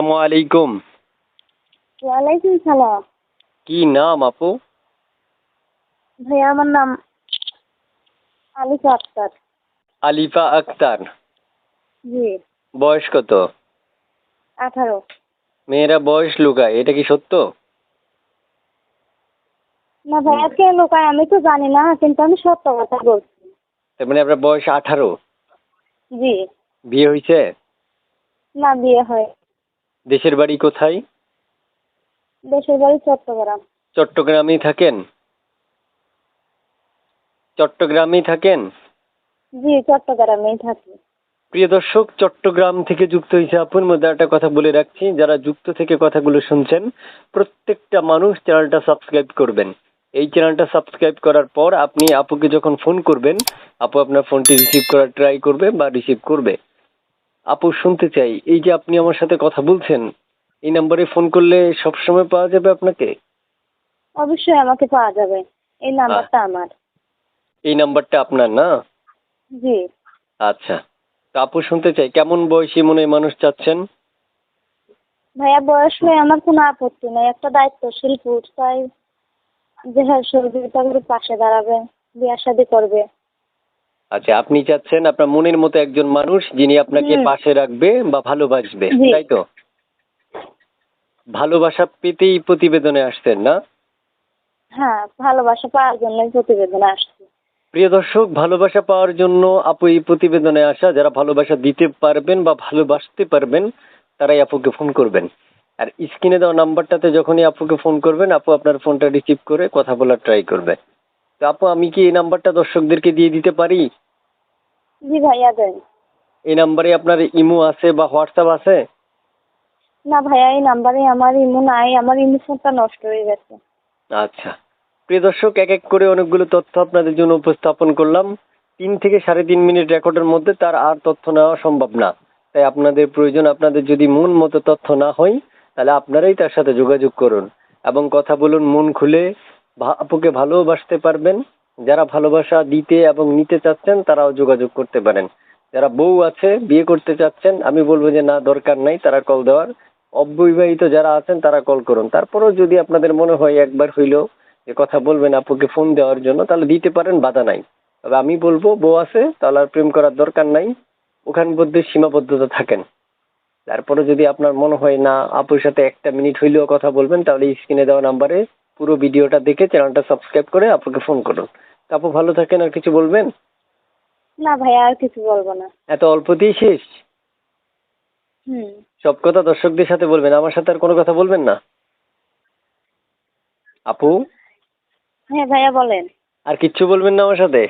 আসসালামু আলাইকুম। ওয়ালাইকুম সালাম। কি নাম আপু? ভাইয়া আমার নাম আলিফা আক্তার। আলিফা আক্তার। জি। বয়স কত? আঠারো। মেয়েরা বয়স লুকায় এটা কি সত্য? না ভাইয়া কে লোকায় আমি তো জানি না কিন্তু আমি সত্য কথা বলছি। তার মানে আপনার বয়স আঠারো? জি। বিয়ে হয়েছে? না বিয়ে হয় দেশের বাড়ি কোথায়? দেশের বাড়ি চট্টগ্রাম। চট্টগ্রামেই থাকেন? চট্টগ্রামেই থাকেন? জি চট্টগ্রামেই থাকি। প্রিয় দর্শক চট্টগ্রাম থেকে যুক্ত হয়েছে আপুর মধ্যে একটা কথা বলে রাখছি। যারা যুক্ত থেকে কথাগুলো শুনছেন প্রত্যেকটা মানুষ চ্যানেলটা সাবস্ক্রাইব করবেন। এই চ্যানেলটা সাবস্ক্রাইব করার পর আপনি আপুকে যখন ফোন করবেন আপু আপনার ফোনটি রিসিভ করার ট্রাই করবে বা রিসিভ করবে। আপু শুনতে চাই। এই যে আপনি আমার সাথে কথা বলছেন এই নাম্বারে ফোন করলে সব সময় পাওয়া যাবে আপনাকে? অবশ্যই আমাকে পাওয়া যাবে। এই নাম্বারটা আমার। এই নাম্বারটা আপনার না? জি। আচ্ছা। তো আপু শুনতে চাই কেমন বয়সী মনে মানুষ চাচ্ছেন? ভাইয়া বয়স হয়ে আমার কোনো আপত্তি নেই। একটা দায়িত্বশীল পুরুষ চাই যে হ্যাঁ সহযোগিতা করে পাশে দাঁড়াবে বিয়ে শাদি করবে। আচ্ছা আপনি চাচ্ছেন আপনার মনের মতো একজন মানুষ যিনি আপনাকে পাশে রাখবে বা ভালোবাসবে তাই তো? ভালোবাসা পেতেই প্রতিবেদনে আসছেন না? হ্যাঁ ভালোবাসা পাওয়ার জন্যই প্রতিবেদন আসছে। প্রিয় দর্শক ভালোবাসা পাওয়ার জন্য আপু এই প্রতিবেদনে আসা যারা ভালোবাসা দিতে পারবেন বা ভালোবাসতে পারবেন তারাই আপুকে ফোন করবেন। আর স্ক্রিনে দেওয়া নাম্বারটাতে যখনই আপুকে ফোন করবেন আপু আপনার ফোনটা রিসিভ করে কথা বলার ট্রাই করবে। তো আপু আমি কি এই নাম্বারটা দর্শকদেরকে দিয়ে দিতে পারি? জি ভাইয়া দেন। এই নাম্বারে আপনার ইমো আছে বা হোয়াটসঅ্যাপ আছে? না ভাইয়া এই নাম্বারে আমার ইমো নাই আমার ইমো ফোনটা নষ্ট হয়ে গেছে। আচ্ছা। প্রিয় দর্শক এক এক করে অনেকগুলো তথ্য আপনাদের জন্য উপস্থাপন করলাম। তিন থেকে সাড়ে তিন মিনিট রেকর্ডের মধ্যে তার আর তথ্য নেওয়া সম্ভব না। তাই আপনাদের প্রয়োজন আপনাদের যদি মন মতো তথ্য না হয় তাহলে আপনারাই তার সাথে যোগাযোগ করুন। এবং কথা বলুন মন খুলে। আপুকে ভালোবাসতে পারবেন। যারা ভালোবাসা দিতে এবং নিতে চাচ্ছেন, তারাও যোগাযোগ করতে পারেন। যারা বউ আছে, বিয়ে করতে চাচ্ছেন, আমি বলব যে না, দরকার নাই, তারা কল দেওয়ার। অবিবাহিত যারা আছেন, তারা কল করুন। তারপরেও যদি আপনাদের মনে হয় একবার হইলেও যে কথা বলবেন আপুকে ফোন দেওয়ার জন্য, তাহলে দিতে পারেন, বাধা নাই। তবে আমি বলব, বউ আছে, তাহলে আর প্রেম করার দরকার নাই। ওখান মধ্যে সীমাবদ্ধতা থাকেন। তারপরে যদি আপনার মনে হয় না, আপুর সাথে একটা মিনিট হইলেও কথা বলবেন, তাহলে স্ক্রিনে দেওয়া নাম্বারে পুরো ভিডিওটা দেখে চ্যানেলটা সাবস্ক্রাইব করে আপুকে ফোন করুন। তা আপু ভালো থাকেন আর কিছু বলবেন? না ভাইয়া আর কিছু বলব না। এত অল্পতেই শেষ? হুম। সব কথা দর্শকদের সাথে বলবেন আমার সাথে আর কোনো কথা বলবেন না? আপু? হ্যাঁ ভাইয়া বলেন। আর কিচ্ছু বলবেন না আমার সাথে?